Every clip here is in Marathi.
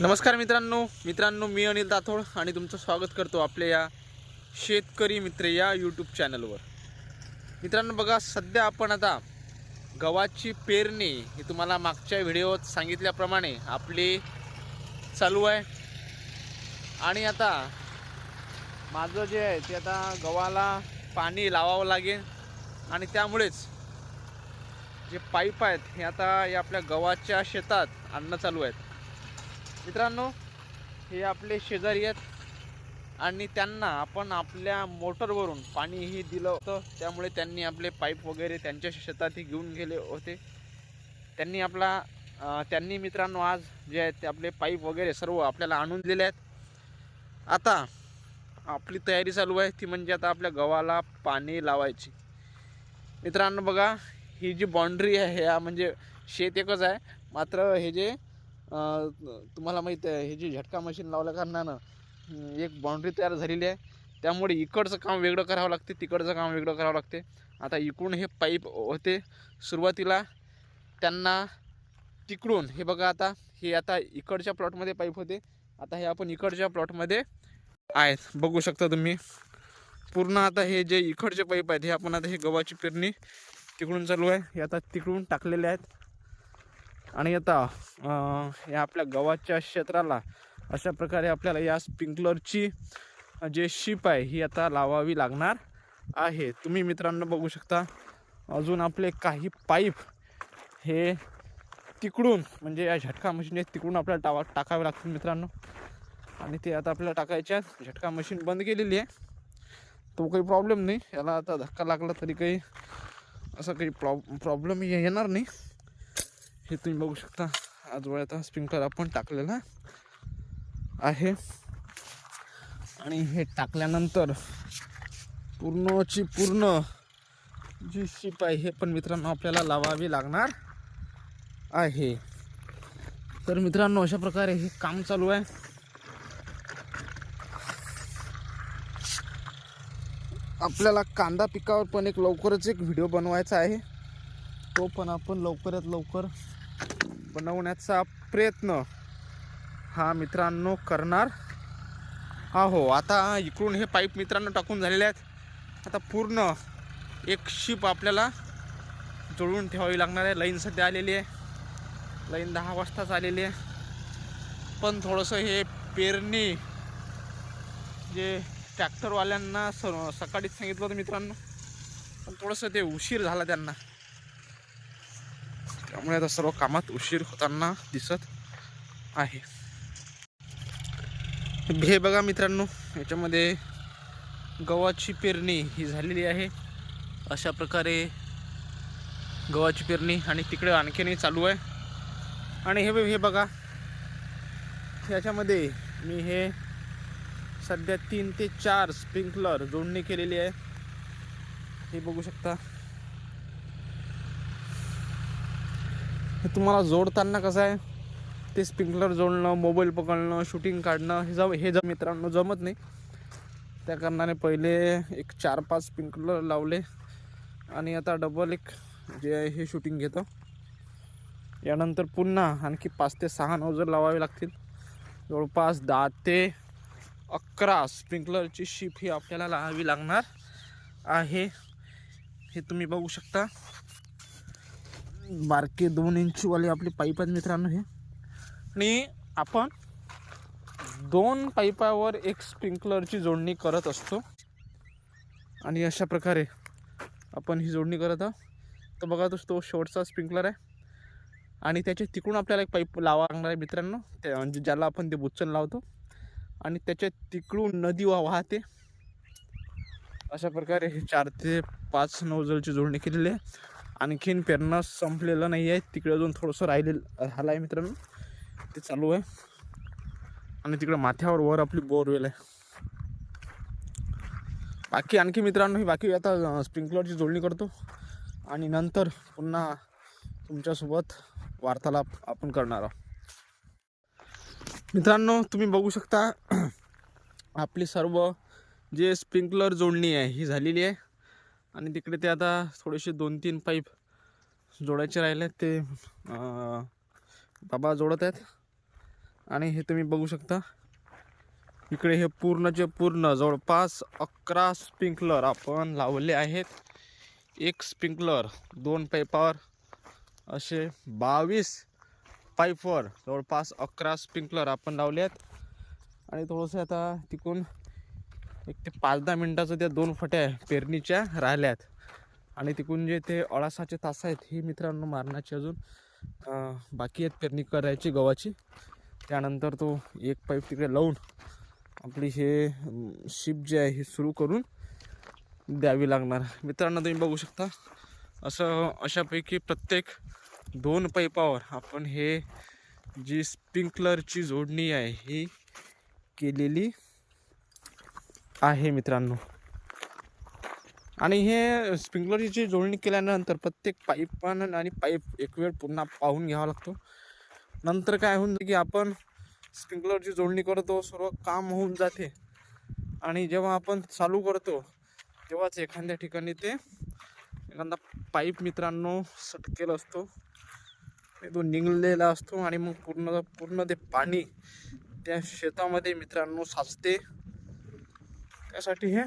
नमस्कार मित्रांनो. मित्रांनो मी अनिल दाथोड आणि तुमचं स्वागत करतो आपल्या या शेतकरी मित्र या यूट्यूब चॅनलवर मित्रांनो बघा सध्या आपण आता गव्हाची पेरणी ही तुम्हाला मागच्या व्हिडिओत सांगितल्याप्रमाणे आपली चालू आहे. आणि आता माझं जे आहे ते आता गव्हाला पाणी लावावं लागेल आणि त्यामुळेच जे पाईप आहेत हे आता या आपल्या गव्हाच्या शेतात आणणं चालू आहेत. मित्रांनो हे आपले शेजारी आहेत आणि त्यांना आपण आपल्या मोटरवरून पाणीही दिलं होतं. त्यामुळे त्यांनी आपले पाईप वगैरे त्यांच्या शेतातही घेऊन गेले होते. त्यांनी आपला त्यांनी मित्रांनो आज जे आहेत ते आपले पाईप वगैरे सर्व आपल्याला आणून दिले आहेत. आता आपली तयारी चालू आहे ती म्हणजे आता आपल्या गव्हाला पाणी लावायची. मित्रांनो बघा ही जी बाँड्री आहे ह्या म्हणजे शेत एकच आहे. मात्र हे जे तुम्हाला माहीत आहे हे जे झटका मशीन लावल्या कारणानं एक बाउंड्री तयार झालेली आहे. त्यामुळे इकडचं काम वेगळं करावं लागते तिकडचं काम वेगळं करावं लागते. आता इकडून हे पाईप होते. सुरुवातीला त्यांना तिकडून हे बघा आता हे आता इकडच्या प्लॉटमध्ये पाईप होते. आता हे आपण इकडच्या प्लॉटमध्ये आहेत. बघू शकता तुम्ही. पूर्ण आता हे जे इकडचे पाईप आहेत हे आपण आता हे गव्हाची पेरणी तिकडून चालू आहे. हे आता तिकडून टाकलेले आहेत. आणि आता या आपल्या गव्हाच्या क्षेत्राला अशा प्रकारे आपल्याला या स्प्रिंकलरची जे शिप आहे ही आता लावावी लागणार आहे. तुम्ही मित्रांनो बघू शकता अजून आपले काही पाईप हे तिकडून म्हणजे या झटका मशीन तिकडून आपल्याला टावा टाकावे लागतील मित्रांनो. आणि ते आता आपल्याला टाकायच्या झटका मशीन बंद केलेली आहे. तो काही प्रॉब्लेम नाही. याला आता धक्का लागला तरी काही असा काही प्रॉब प्रॉब्लेम येणार नाही. हे तुम्ही बघू शकता. आजवळ स्प्रिंकलर आपण टाकलेला आहे. आणि हे टाकल्यानंतर पूर्णची पूर्ण जी शिप आहे हे पण मित्रांनो आपल्याला लावावी लागणार आहे. तर मित्रांनो अशा प्रकारे हे काम चालू आहे. आपल्याला कांदा पिकावर पण एक लवकरच एक व्हिडिओ बनवायचा आहे. तो पण आपण लवकरात लवकर बनवण्याचा प्रयत्न हा मित्रांनो करणार आहो. आता इकडून हे पाईप मित्रांनो टाकून झालेले आहेत. आता पूर्ण एक शिप आपल्याला जुळवून ठेवावी लागणार आहे. लाईन सध्या आलेली आहे. लाईन दहा वाजताच आलेली आहे. पण थोडंसं हे पेरणी जे ट्रॅक्टरवाल्यांना स सकाळीच सांगितलं होतं मित्रांनो. पण थोडंसं ते उशीर झाला त्यांना. त्यामुळे आता सर्व कामात उशीर होताना दिसत आहे. हे बघा मित्रांनो याच्यामध्ये गव्हाची पेरणी ही झालेली आहे. अशा प्रकारे गव्हाची पेरणी आणि तिकडे आणखीनही चालू आहे. आणि हे हे बघा. याच्यामध्ये मी हे सध्या तीन ते चार स्प्रिंकलर जोडणी केलेली आहे. हे बघू शकता. हे तुम्हाला जोडताना कसं आहे ते स्प्रिंकलर जोडणं मोबाईल पकडणं शूटिंग काढणं हे जम हे जम मित्रांनो जमत नाही. त्या कारणाने पहिले एक चार पाच स्प्रिंकलर लावले आणि आता डबल एक जे आहे हे शूटिंग घेतो. यानंतर पुन्हा आणखी पाच ते सहा नोजर लावावे लागतील. जवळपास दहा ते अकरा स्प्रिंकलरची शिप ही आपल्याला लावावी लागणार आहे. हे तुम्ही बघू शकता. बारके दोन इंचवाले आपले पाईप आहेत मित्रांनो हे. आणि आपण दोन पाईपावर एक स्प्रिंकलरची जोडणी करत असतो. आणि अशा प्रकारे आपण ही जोडणी करत आहोत. तर बघा असतो तो शेवटचा स्प्रिंकलर आहे. आणि त्याच्या तिकडून आपल्याला एक पाईप लावा लागणार आहे मित्रांनो. त्या म्हणजे ज्याला आपण ते बुच्चन लावतो. आणि त्याच्या तिकडून नदी वा वाहते. अशा प्रकारे हे चार ते पाच नोजलची जोडणी केलेली आहे. आणखीन पेरणं संपलेलं नाही आहे. तिकडे अजून थोडंसं राहिलेलं राहिलं आहे मित्रांनो. ते चालू आहे. आणि तिकडे माथ्यावर वर आपली बोरवेल आहे. बाकी आणखी मित्रांनो ही बाकी आता स्प्रिंकलरची जोडणी करतो. आणि नंतर पुन्हा तुमच्यासोबत वार्तालाप आपण करणार आहोत. मित्रांनो तुम्ही बघू शकता आपली सर्व जे स्प्रिंकलर जोडणी आहे ही झालेली आहे. आणि तिकडे ते आता थोडेसे दोन तीन पाईप जोडायचे राहिले आहेत. ते बाबा जोडत आहेत. आणि हे तुम्ही बघू शकता. इकडे हे पूर्णचे पूर्ण जवळपास अकरा स्प्रिंकलर आपण लावले आहेत. एक स्प्रिंकलर दोन पाईपावर असे बावीस पाईपवर जवळपास अकरा स्प्रिंकलर आपण लावले आहेत. आणि थोडंसं आता तिकून एक ते पाच दहा मिनटाचं त्या दोन फट्या पेरणीच्या राहिल्यात. आणि तिकून जे ते अळासाचे तास आहेत हे मित्रांनो मारण्याची अजून बाकी आहेत पेरणी करायची गव्हाची. त्यानंतर तो एक पाईप तिकडे लावून आपली हे शिप जे आहे हे सुरू करून द्यावी लागणार. मित्रांनो तुम्ही बघू शकता असं अशापैकी प्रत्येक दोन पाईपावर आपण हे जी स्प्रिंकलरची जोडणी आहे ही केलेली आहे मित्रांनो. आणि हे स्प्रिंकलरची जोडणी केल्यानंतर प्रत्येक पाईप आणि पाईप एक वेळ पुन्हा पाहून घ्यावा लागतो. नंतर काय होऊन की आपण स्प्रिंकलरची जोडणी करतो सर्व काम होऊन जाते. आणि जेव्हा आपण चालू करतो तेव्हाच एखाद्या ठिकाणी ते एखादा पाईप मित्रांनो सटकेला असतो. तो निघलेला असतो आणि मग पूर्ण पूर्ण ते पाणी त्या शेतामध्ये मित्रांनो साचते. त्यासाठी हे?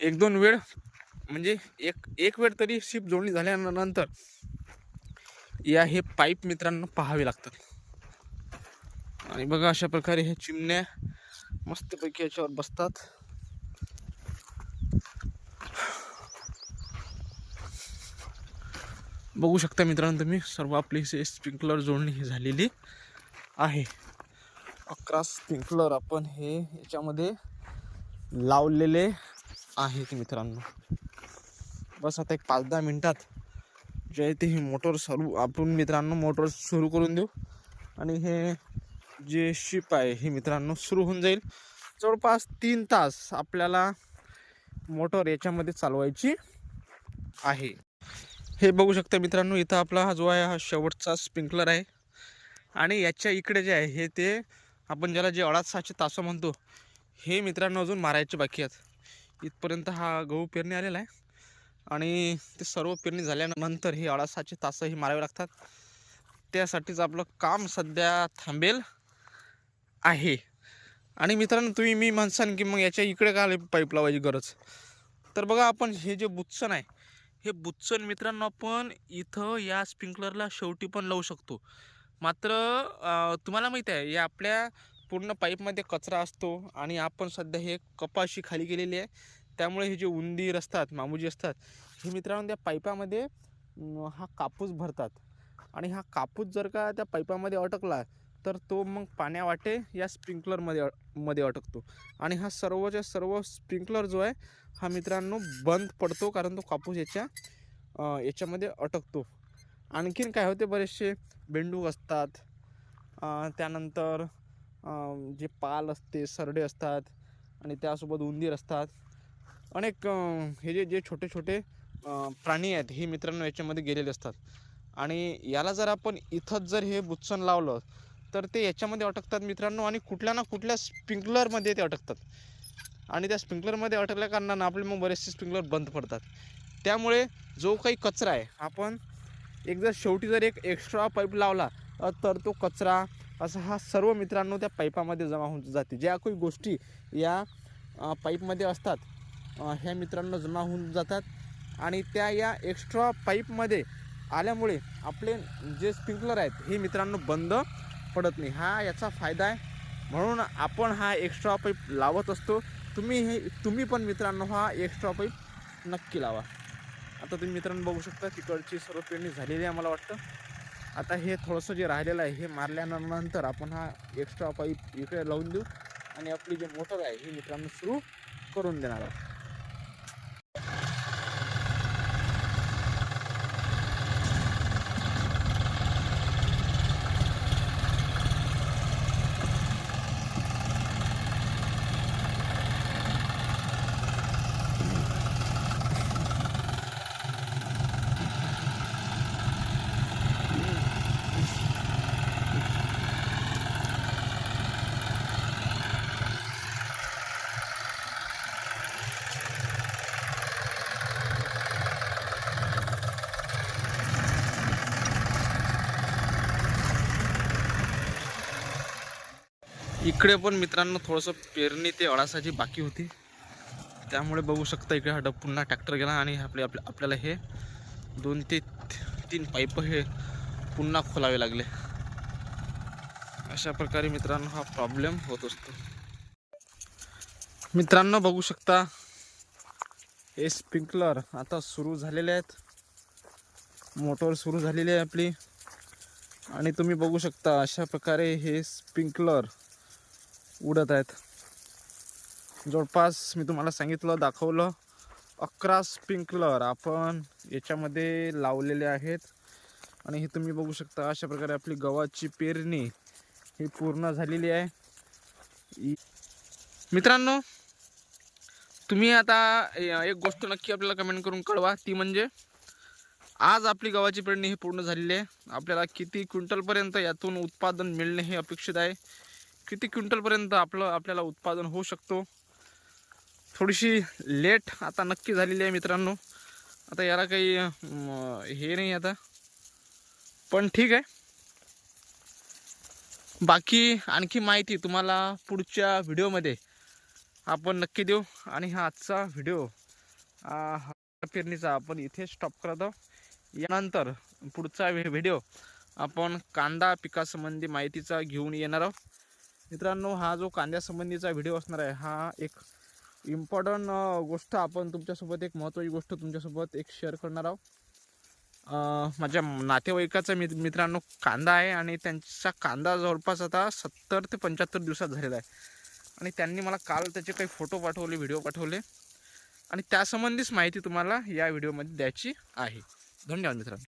एक दोन वेळ म्हणजे एक एक वेळ तरी शिप जोडणी झाल्यानंतर या हे पाईप मित्रांनो पाहावे लागतात. आणि बघा अशा प्रकारे हे चिमण्या मस्तपैकी याच्यावर बसतात. बघू शकता मित्रांनो तुम्ही सर्व आपली स्प्रिंकलर जोडणी ही झालेली आहे. अकरा स्प्रिंकलर आपण हे याच्यामध्ये लावलेले आहेत मित्रांनो. बस आता एक पाच दहा मिनटात जे ते ही मोटर चालू आपण मित्रांनो मोटर सुरू करून देऊ. आणि हे जे शिप आहे हे मित्रांनो सुरू होऊन जाईल. जवळपास तीन तास आपल्याला मोटर याच्यामध्ये चालवायची आहे. हे बघू शकता मित्रांनो इथं आपला हा जो आहे हा शेवटचा स्प्रिंकलर आहे. आणि याच्या इकडे जे आहे हे ते आपण ज्याला जे अडा तासं म्हणतो हे मित्रांनो अजून मारायचे बाकी आहेत. इथपर्यंत हा गहू पेरणी आलेला आहे. आणि ते सर्व पेरणी झाल्यानंतर हे अडासाचे तासही मारावे लागतात. त्यासाठीच आपलं काम सध्या थांबेल आहे. आणि मित्रांनो तुम्ही मी म्हणसान की मग याच्या इकडे का पाईप लावायची गरज? तर बघा आपण हे जे बुच्चन आहे हे बुच्चन मित्रांनो आपण इथं या स्प्रिंकलरला शेवटी पण लावू शकतो. मात्र तुम्हाला माहीत आहे या आपल्या पूर्ण पाईपमध्ये कचरा असतो आणि आपण सध्या हे कपाशी खाली केलेली आहे. त्यामुळे हे जे उंदीर असतात मामुजी असतात हे मित्रांनो त्या पाईपामध्ये हा कापूस भरतात. आणि हा कापूस जर का त्या पाईपामध्ये अटकला तर तो मग पाण्यावाटे या स्प्रिंकलरमध्ये अ- मध्ये अटकतो आणि हा सर्वच्या सर्व स्प्रिंकलर जो आहे हा मित्रांनो बंद पडतो कारण तो कापूस याच्या याच्यामध्ये अटकतो आणखीन काय होते बरेचसे बेंडूक असतात. त्यानंतर जे पाल असते सरडे असतात आणि त्यासोबत उंदीर असतात. अनेक हे जे जे छोटे छोटे प्राणी आहेत हे मित्रांनो याच्यामध्ये गेलेले असतात. आणि याला जर आपण इथंच जर हे बुच्चन लावलं तर ते याच्यामध्ये अटकतात मित्रांनो आणि कुठल्या ना कुठल्या स्प्रिंकलरमध्ये ते अटकतात. आणि त्या स्प्रिंकलरमध्ये अटकल्या कारणानं आपले मग बरेचसे स्प्रिंकलर बंद पडतात. त्यामुळे जो काही कचरा आहे आपण एक जर शेवटी जर एक एक्स्ट्रा पाईप लावला तर तो कचरा असं हा सर्व मित्रांनो त्या पाईपामध्ये जमा होऊन जाते. ज्या काही गोष्टी या पाईपमध्ये असतात ह्या मित्रांनो जमा होऊन जातात आणि त्या या एक्स्ट्रा पाईपमध्ये आल्यामुळे आपले जे स्प्रिंकलर आहेत हे मित्रांनो बंद पडत नाही. हा याचा फायदा आहे. म्हणून आपण हा एक्स्ट्रा पाईप लावत असतो. तुम्ही हे तुम्ही पण मित्रांनो हा एक्स्ट्रा पाईप नक्की लावा. आता तुम्ही मित्रांनो बघू शकता तिकडची सर्व पेरणी झालेली आहे मला वाटतं. आता हे थोडंसं जे राहिलेलं आहे हे मारल्यानंतर आपण हा एक्स्ट्रा पाईप इकडे लावून देऊ आणि आपली जी मोटर आहे ही मित्रांनो सुरू करून देणार आहोत. इकडे पण मित्रांनो थोडंसं पेरणी ते अळासाची बाकी होती. त्यामुळे बघू शकता इकडे हा डब पुन्हा ट्रॅक्टर गेला आणि आपले आपल्या आपल्याला हे दोन ते तीन पाईप हे पुन्हा खोलावे लागले. अशा प्रकारे मित्रांनो हा प्रॉब्लेम होत असतो. मित्रांनो बघू शकता हे स्प्रिंकलर आता सुरू झालेले आहेत. मोटर सुरू झालेली आहे आपली. आणि तुम्ही बघू शकता अशा प्रकारे हे स्प्रिंकलर उडत आहेत. जवळपास मी तुम्हाला सांगितलं दाखवलं अकरा स्प्रिंकलर आपण याच्यामध्ये लावलेले आहेत. आणि हे तुम्ही बघू शकता अशा प्रकारे आपली गव्हाची पेरणी ही पूर्ण झालेली आहे. इ- मित्रांनो तुम्ही आता एक गोष्ट नक्की आपल्याला कमेंट करून कळवा. ती म्हणजे आज आपली गव्हाची पेरणी ही पूर्ण झालेली आहे. आपल्याला किती क्विंटलपर्यंत यातून उत्पादन मिळणे हे अपेक्षित आहे. किती क्विंटलपर्यंत आपलं आपल्याला उत्पादन होऊ शकतो? थोडीशी लेट आता नक्की झालेली आहे मित्रांनो. आता याला काही हे नाही आता. पण ठीक आहे. बाकी आणखी माहिती तुम्हाला पुढच्या व्हिडिओमध्ये आपण नक्की देऊ. आणि हा आजचा व्हिडिओ पेरणीचा आपण इथे स्टॉप करत. आहोत यानंतर पुढचा व्हिडिओ आपण कांदा पिकासंबंधी माहितीचा घेऊन येणार आहोत. मित्रांनो हा जो कांद्यासंबंधीचा व्हिडिओ असणार आहे हा एक इम्पॉर्टंट गोष्ट आपण तुमच्यासोबत एक महत्त्वाची गोष्ट तुमच्यासोबत एक शेअर करणार आहोत. माझ्या नातेवाईकाचा मित मित्रांनो कांदा आहे आणि त्यांचा कांदा जवळपास आता सत्तर ते पंच्याहत्तर दिवसात झालेला आहे. आणि त्यांनी मला काल त्याचे काही फोटो पाठवले व्हिडिओ पाठवले. आणि त्यासंबंधीच माहिती तुम्हाला या व्हिडिओमध्ये द्यायची आहे. धन्यवाद मित्रांनो.